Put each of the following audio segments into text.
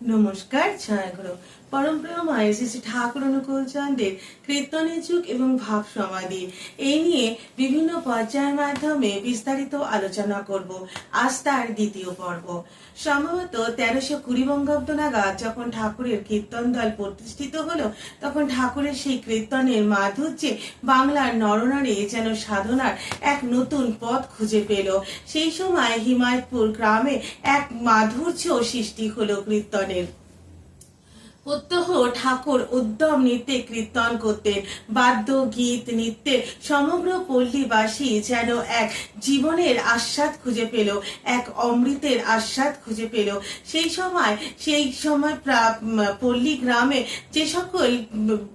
নমস্কার জয়গুরু পরমপ্রিয় মায়ের শ্রী শ্রী ঠাকুর অনুকূল চন্দ্রের কীর্তনের যুগ এবং ভাব সমাধি। এই নিয়ে বিভিন্ন পর্যায়ের মাধ্যমে বিস্তারিত আলোচনা করব। আজ তার দ্বিতীয় পর্ব। সম্ভবত তেরোশো কুড়ি বঙ্গাব্দ নাগাদ যখন ঠাকুরের কীর্তন দল প্রতিষ্ঠিত হলো, তখন ঠাকুরের সেই কীর্তনের মাধুর্যে বাংলার নরনারী যেন সাধনার এক নতুন পথ খুঁজে পেল। সেই সময় হিমায়তপুর গ্রামে এক মাধুর্য সৃষ্টি হলো কীর্তনের প্রত্যহ ঠাকুর উদ্যম নৃত্যে কীর্তন করতেন। বাদ্য, গীত, নৃত্যে সমগ্র পল্লীবাসী যেন এক জীবনের আস্বাদ খুঁজে পেল, এক অমৃতের আস্বাদ খুঁজে পেল। সেই সময় সেই সময় পল্লী গ্রামে যে সকল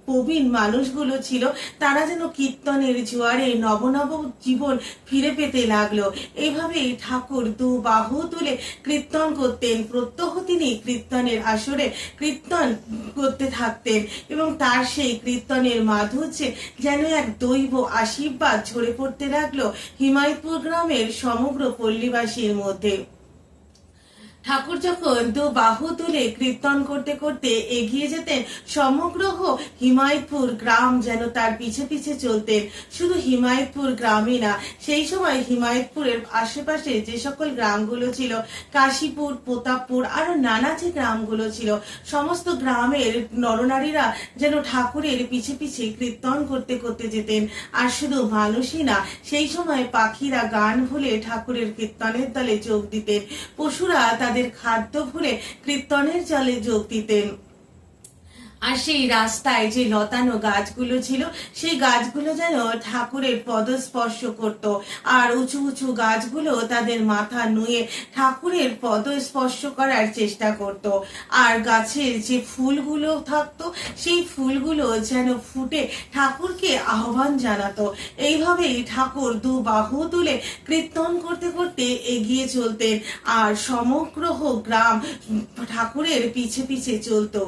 প্রবীণ মানুষগুলো ছিল, তারা যেন কীর্তনের জোয়ারে নবনব জীবন ফিরে পেতে লাগল। এইভাবেই ঠাকুর দু বাহু তুলে কীর্তন করতেন। প্রত্যহ তিনি কীর্তনের আসরে কীর্তন করতে থাকতেন এবং তার সেই কীর্তনের মাধুর্যে যেন এক দৈব আশীর্বাদ ঝরে পড়তে লাগল হিমায়তপুর গ্রামের সমগ্র পল্লীবাসীর মধ্যে। ঠাকুর যখন দু বাহু তুলে কীর্তন করতে করতে এগিয়ে যেতেন সমগ্র হিমায়তপুর গ্রাম যেন তার পিছে পিছে চলতেন। শুধু হিমায়তপুর গ্রামে না, সেই সময় হিমায়তপুরের আশেপাশে যে সকল গ্রামগুলো ছিল, কাশীপুর, প্রতাপপুর, আরও নানা যে গ্রামগুলো ছিল, সমস্ত গ্রামের নরনারীরা যেন ঠাকুরের পিছে পিছে কীর্তন করতে করতে যেতেন। আর শুধু মানুষই না, সেই সময় পাখিরা গান ভুলে ঠাকুরের কীর্তনের দলে যোগ দিতেন। পশুরা তাদের খাদ্য ভরে কীর্তনের জলে যোগ দিতেন। আর সেই রাস্তায় যে লতানো গাছগুলো ছিল, সেই গাছগুলো যেন ঠাকুরের পদস্পর্শ করত। আর উঁচু উঁচু গাছগুলো তাদের মাথা নুয়ে ঠাকুরের পদস্পর্শ করার চেষ্টা করত। আর গাছের যে ফুলগুলো থাকতো, সেই ফুলগুলো যেন ফুটে ঠাকুরকে আহ্বান জানাতো। এইভাবেই ঠাকুর দু বাহু তুলে কীর্তন করতে করতে এগিয়ে চলতেন। আর সমগ্র গ্রাম ঠাকুরের পিছে পিছে চলতো।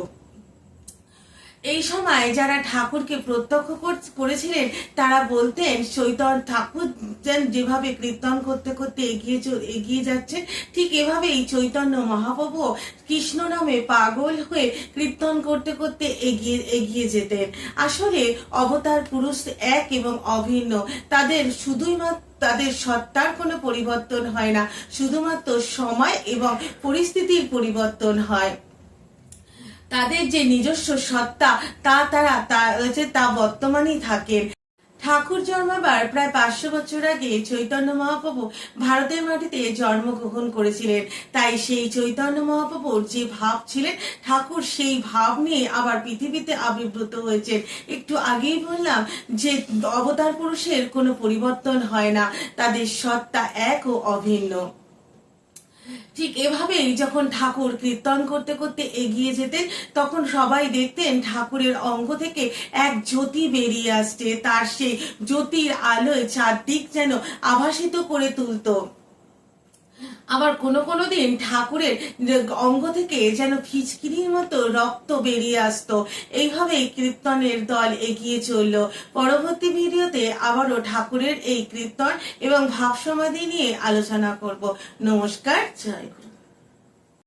এই সময় যারা ঠাকুরকে প্রত্যক্ষ কর- করেছিলেন, তারা বলতেন চৈতন্য ঠাকুর যেন যেভাবে কীর্তন করতে করতে এগিয়ে এগিয়ে যাচ্ছে, ঠিক এভাবেই চৈতন্য মহাপ্রভু কৃষ্ণ নামে পাগল হয়ে কীর্তন করতে করতে এগিয়ে এগিয়ে যেতেন। আসলে অবতার পুরুষ এক এবং অভিন্ন। তাদের শুধুই মাত্র তাদের সত্তার কোনো পরিবর্তন হয় না। শুধুমাত্র সময় এবং পরিস্থিতির পরিবর্তন হয়। তাদের যে নিজস্ব সত্তা, তা তারা তা বর্তমানেই থাকেন ঠাকুর জন্মাবার প্রায় পাঁচশো বছর আগে চৈতন্য মহাপ্রভু ভারতের মাটিতে জন্মগ্রহণ করেছিলেন। তাই সেই চৈতন্য মহাপ্রভুর যে ভাব ছিলেন, ঠাকুর সেই ভাব নিয়ে আবার পৃথিবীতে আবির্ভূত হয়েছেন। একটু আগেই বললাম যে অবতার পুরুষের কোনো পরিবর্তন হয় না, তাদের সত্তা এক ও অভিন্ন। ঠিক এভাবেই যখন ঠাকুর কীর্তন করতে করতে এগিয়ে যেতেন, তখন সবাই দেখতেন ঠাকুরের অঙ্গ থেকে এক জ্যোতি বেরিয়ে আসছে। তার সেই জ্যোতির আলোয় চারদিক যেন আভাসিত করে তুলতো। আবার কোনো কোনো দিন ঠাকুরের অঙ্গ থেকে যেন ফিচকিরির মতো রক্ত বেরিয়ে আসতো। এইভাবেই কীর্তনের দল এগিয়ে চলল। পরবর্তী ভিডিওতে আবারও ঠাকুরের এই কীর্তন এবং ভাব সমাধি নিয়ে আলোচনা করব। নমস্কার, জয়